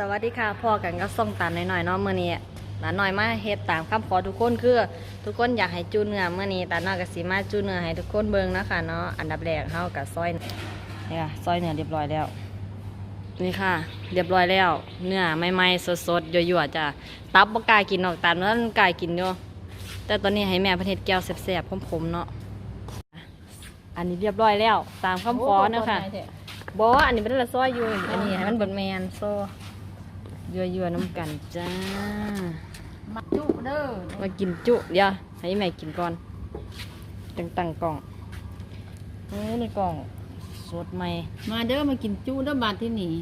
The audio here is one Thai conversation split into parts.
สวัสดีค่ะพ่อกันก็ส่งตามหน่อยๆเนาะมื้อนี้หลานน้อยมาเฮ็ดตามคำขอทุกคนคือ ทุกคนอยากให้จูเนื้อมื้อนี้ตาน้อยก็สิมาจูเนื้อให้ทุกคนเบิ่งนะคะเนาะอันดับแรกเฮาก็ซอยนี่ค่ะซอยเนื้อเรียบร้อยแล้ว นี่ค่ะ เรียบร้อยแล้ว เนื้อใหม่ๆสดๆยั่วๆจ้ะตับบ่กล้ากินออกตามนั้นกล้ากินอยู่แต่ตอนนี้ให้แม่เพิ่นเฮ็ดแก้วแซ่บๆขมๆเนาะอันนี้เรียบร้อยแล้ว ตามคำขอเนาะค่ะบออันนี้เป็นละซอยอยู่ อันนี้ให้มันเบดแมนโซ่ ยัวยัวๆน้ำกันจ้า มาจุเด้อมากินจุเดี๋ยวให้แม่กินก่อนจังตั้งกล่องเอ้ยในกล่องสดใหม่ มาเด้อมากินจุเด้อบาดที่นี่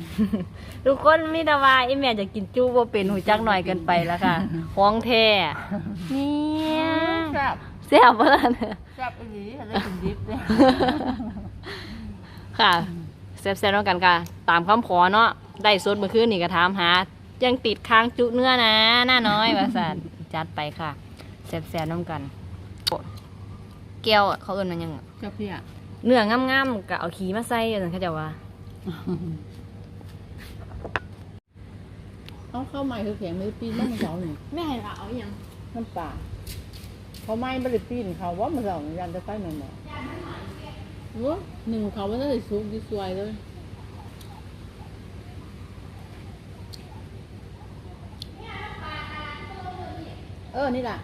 ทุกคนมีแต่ว่าไอ้แม่จะกินจุบ่เป็นหูจักหน่อยเกินไปแล้วค่ะห้องแท้เนี่ยแซ่บแซ่บบ่ล่ะเนี่ยแซ่บอีหลีอะไรกินดิบเลยค่ะแซ่บๆแล้วกันค่ะ ตามคำขอเนาะได้สดเมื่อคืนนี่ก็ถามหา ยังติดค้างจุเนื้อนะ หน้าน้อยว่าสันจัดไปค่ะแซ่บๆน้ำกันแก้วอะเขาเอิ้นมันยังอะกับพี่อะเนื้องามๆก็เอาขี้มาใส่กันเขาเจะว่าเอาเข้าใหม่คือแข็งมือปีนมันเสาหนึ่งไม่ให้เอาอย่างน้ำปลาเขาไม่บริปีนเขาว่ามันเสายันจะใส่หน่อยหน่อยรู้หนึ่งเขาว่าน่าจะซุกดีสวยเลย เออ นี่แหละ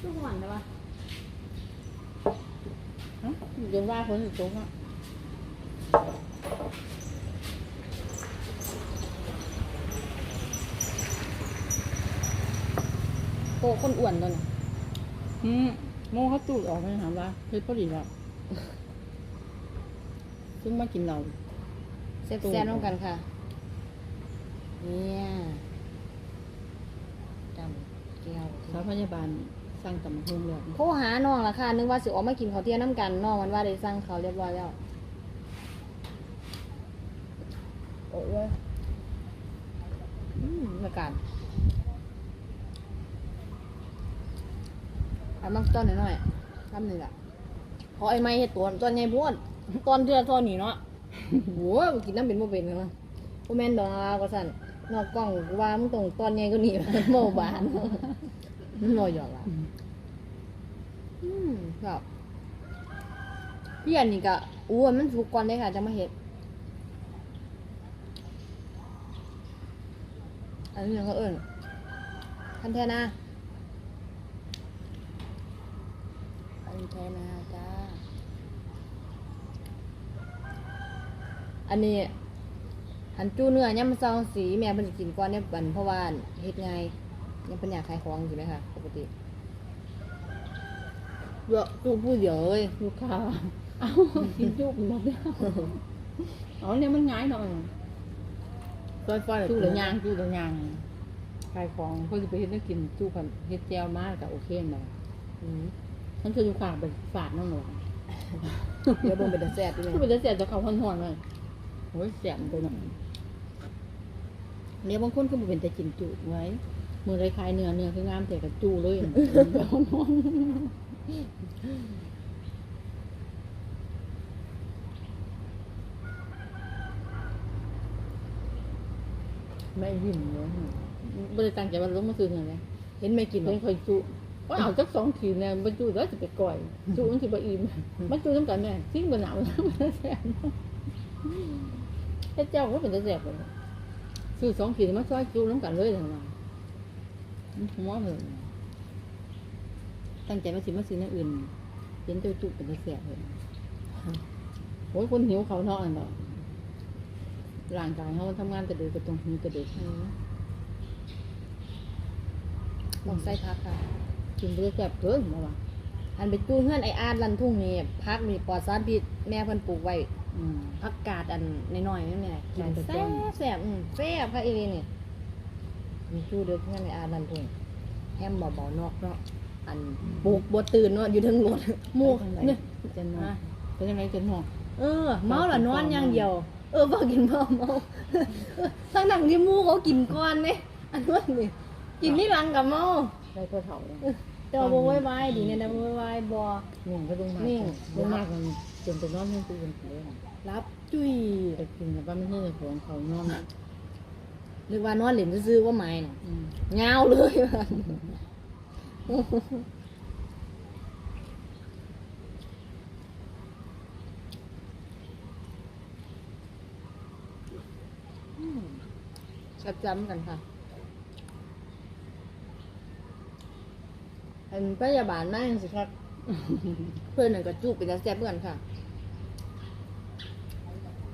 ทุกวันได้ปะฮะเดี๋ยวว่าคนอยู่ตรงอะโตคนอ้วนตัวน่ะ อืมโมเขาตูดออกไหมถามว่าเฮ้ยพอดีแล้วซึ่งมากินเราแซ่บๆน้ำกันค่ะ เนี่ยจำแก้วสาวพยาบาลสร้างตำพุงเลยโทรหาน้องละค่ะ นึกว่าสิออกมากินข้าวเที่ยงน้ำกันน้องมันว่าได้สั่งเขาวเรียบร้อยแล้ว โอ้ยเว้ยอืมบรรยากาศ อันมักต้นหน่อยๆทำหนึ่งอะเพราะไอ้ไม้เห็ดตัวตัวใหญ่บ้วนตอนเทือตอนนี้เนาะโหกินน้ำเป็นโมเป็นเลยนะโมแมนดอกก็สั่นนอกกล้องกูว่ามึงตรงตอนใหญ่ก็หนีโมบานมันโมหยอกอะอืมแบบพี่อันนี้ก็อู้วมันสุกก่อนเลยค่ะจะมาเห็ดอันนี้เขาเอิญคันแทนา คันแทนาจ้า อันนี้อันจูเนื้อย่ำซองสีแม่เป็นสิกินก้อนเนี่ยบันเพราะว่าเฮ็ดไงยังเป็นอยากขายของอยู่ไหมคะปกติเยอะจูพูดเยอะเลยลูกค้าเอากินจุกหมดแล้วอ๋อเนี่ยมันง่ายหน่อยซอยฟอยจุกหรือยางจุกหรือยางขายของเขาจะไปเฮ็ดนักกินจุกกันเฮ็ดแจวมากกับโอเคหน่อยอื มฉันจะอยู่ฝากไปฝาดน้องหนูเดี๋ยวเบิ่งเป็นตาแซ่บด้วยที่เป็นจะเสียจะเขาห่อนๆเลยโอ้ยเสียมไปหน่อยเนี่ยบางคนก็บ่เป็นแต่กินจุไว้มือไรคลายเนื้อเนื้อคืองามแต่กับจูเลยห่อนๆไม่ยิ้มเลยบริตั้งใจว่าลงมาซื้อเงินเลยเห็นไม่กินหรเป็อนกคอยจุ ก็เอาจักสองขีดเนี่ยบรรจุแล้วจะไปก่อยจุมันสิบอิ่มมันจุน้ำกันแม่ทิ้งบนหนาวแล้วมันแสบเฮ็ดเจ้าก็เป็นตะแสบเลยซื้อสองขีดมาซอยจุน้ำกันเลยทั้งนั้นหัวเลยตั้งใจมาสิมาซื้อในอื่นเห็นเจ้าจุเป็นตะแสบเลยโอ้ยคนหิวเขานอันเนาะร่างกายเขาทำงานแต่เด็กก็ต้องหิวแต่เด็กอืมองใส่พักค่ะ กินไปแสบเกินมาว่ะอันไปจูเฮือนไออาดลันทุ่งนี่พักนี่ปลอดสารพิษแม่เพิ่นปลูกไว้อืมผักกาดอันน้อยๆนี่แม่กินใช่แซ่บแซ่บอืมแซ่บค่ะอีนี่นี่มีจูเด้อเฮือนไออาดลันทุ่งแฮมเบาๆนอกเนาะอันปลูกบ่ตื่นเนาะอยู่เทั้งรถหมู่ไปทางไหนเนี่ยจะนอนไปทางไหนจะนอนเออ เมาละนอนอย่างเดียว เออบ่กินบ่เมาทั้งนั้นที่หมู่เขากินก่อนไหมอันนั้นนี่กินนี่หลังกับเมาได้ตัวเถ่าเลย เจ้าบ่ไว้ไว้ดีเนี่ยนะบ่ไว้ไว้บ่นิ่งก็ลงมากนิ่งลงมากมันจนไปนอนให้ตื่นเลยรับจุ้ยไปกินกับป้าไม่ใช่ของเขานอนนึกว่านอนเล่นซื่อๆว่าไม่น่ะอืมเงาเลยว่ะจับจำกันค่ะ อันพยาบาลมาจังสิครับ เพื่อนนั่นก็จุกเป็นจังแซ่บเหมือนกันค่ะ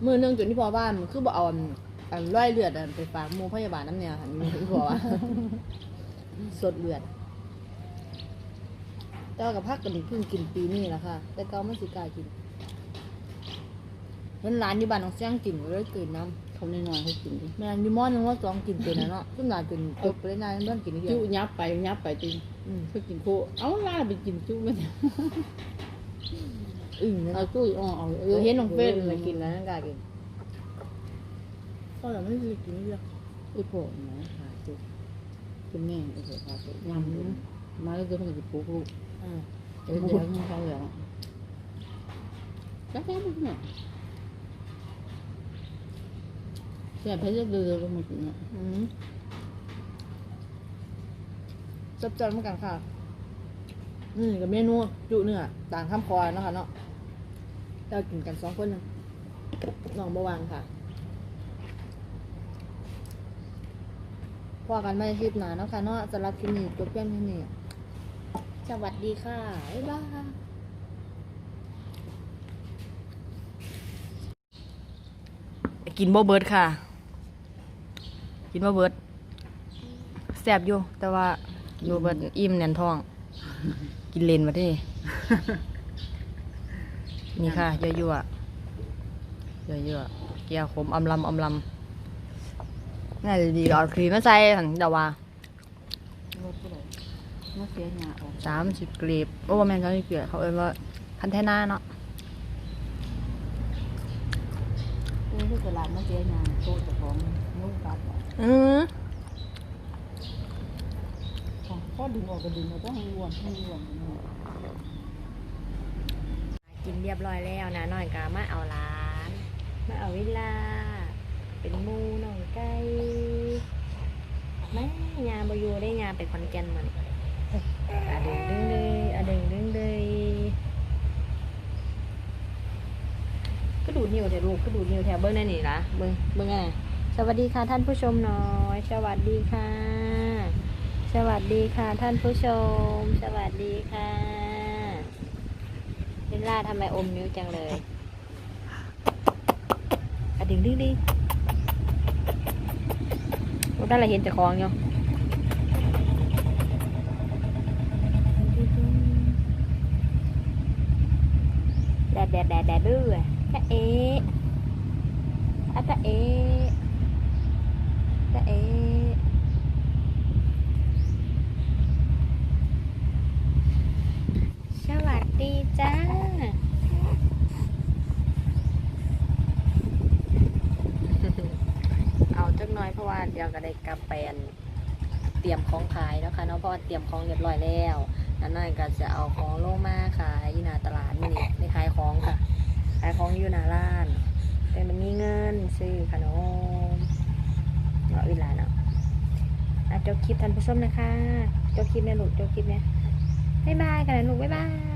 มือหนึงจนที่พอบ้านมันคือบ่เอาอันอันร้อยเลือดอันไปฝากหมู่พยาบาลน้ำเนี่ยค่ะนี่ที่พอว่า สดเลือดแต่ว่ากับพักกันนี่เพิ่งกินปีนี้แหละค่ะ แต่เก่าไม่สิกล้ากินเห็นร้านอยู่บ้านน้องเสียงกินก็เลยกินน้ำ เขาน้อยๆให้กินดิแม่นอยู่มอนึงว่าสองกินเป็นนะเนาะซึ่งงานเป็นจบไปได้นานเรื่องกินนี่เดียจุวยับไปยับไปจริงอืมเพื่อกินโคเอาล่าไปกินจุไม่ได้อึ่งนะเอาจุอ๋อเอาเออเห็นน้องเฟสเลยกินแล้วนั่นกล้ากินก็แต่ไม่ได้กินนี่เดียวอีโผล่นะขาจุคุณแม่อีโผล่ขาจุยำมาแล้วจะเพิ่งจะปลูกลูกอืมเดี๋ยวเดี๋ยวให้เขาเหลืองจักแค่บุกเนี่ย แต่เพชรเดือดลงมาถึงเนี่ยอืมจับจันเหมือนกันค่ะ นี่กับเมนูจุเนื้อต่างข้ามคอยเนาะคะเนาะเรากินกันสองคนหนึงน้องบวางค่ะ พอกันไม่คลิปหนาเนาะค่ะเนาะสำหรับคลิปนี้จบเพียงเท่านี้สวัสดีค่ะ บ๊ายบายกินบ่เบิดค่ะ กินบ่เบิดแซ่บอยู่แต่ว่าอยู่เบิดอิ่มแน่นท้อง กินเลนมาที่นี่ค่ะยั่วยั่วยั่วยั่วๆเกี๊ยวขมอำลำอำลำน่าจะดีเอาครีมมาใส่ถังเดาว่ารถผู้ใดรถเสียหน้าออกสามสิบกรีบโอ้ว่าแม่นเขาเกลียดเขาเอิ้นว่าคันเทน่าเนาะ เออที่ตลาด มาเสียหน้าโต๊ะเจ้าของนุ่งตัดออกอือก็ดึงออกก็ดึงเอาต้องให้รวมให้รวมกินเรียบร้อยแล้วนะน้อยกามาเอาร้าน มาเอาวิลลาเป็นหมูน้องไก่แม่ยาบอยู่ได้ยาไปคอนแกนมันอะดึงดึงเลยอะดึงดึงเลยก็ ดูดนิ้วเถอะลูกก็ดูดนิ้วแถวเบิ้งนั่นนี่ละเบิ้งเบิ้งอะไรสวัสดีค่ะท่านผู้ชมน้อย สวัสดีค่ะ สวัสดีค่ะท่านผู้ชม สวัสดีค่ะเบลล่าทำไมอมนิ้วจังเลยอะดึงดึงดิโอ้ได้ละเห็นจะคลองอยู่แดดแดดแดดแดดดื้อ จะเออะจะเอะจะเอสวัสดีจ้าเอาจักหน้อยเพราะว่าเดี๋ยวก็ได้กลับไปอันเตรียมของขายแล้วค่ะเนาะเพราะว่าเตรียมของเรียบร้อยแล้วนั่นน้อยก็จะเอาของลงมาขายอยู่หน้าตลาดนี่ในขายของายของอยู่หน้าร้าน แต่มันมีเงินซื้อขนมเนาะเวลาเนาะอะจบคลิปท่านผู้ชมนะคะจบคลิปเนี่ยลูกจบคลิปเนี่ยบ๊ายบายกันนะลูกบ๊ายบาย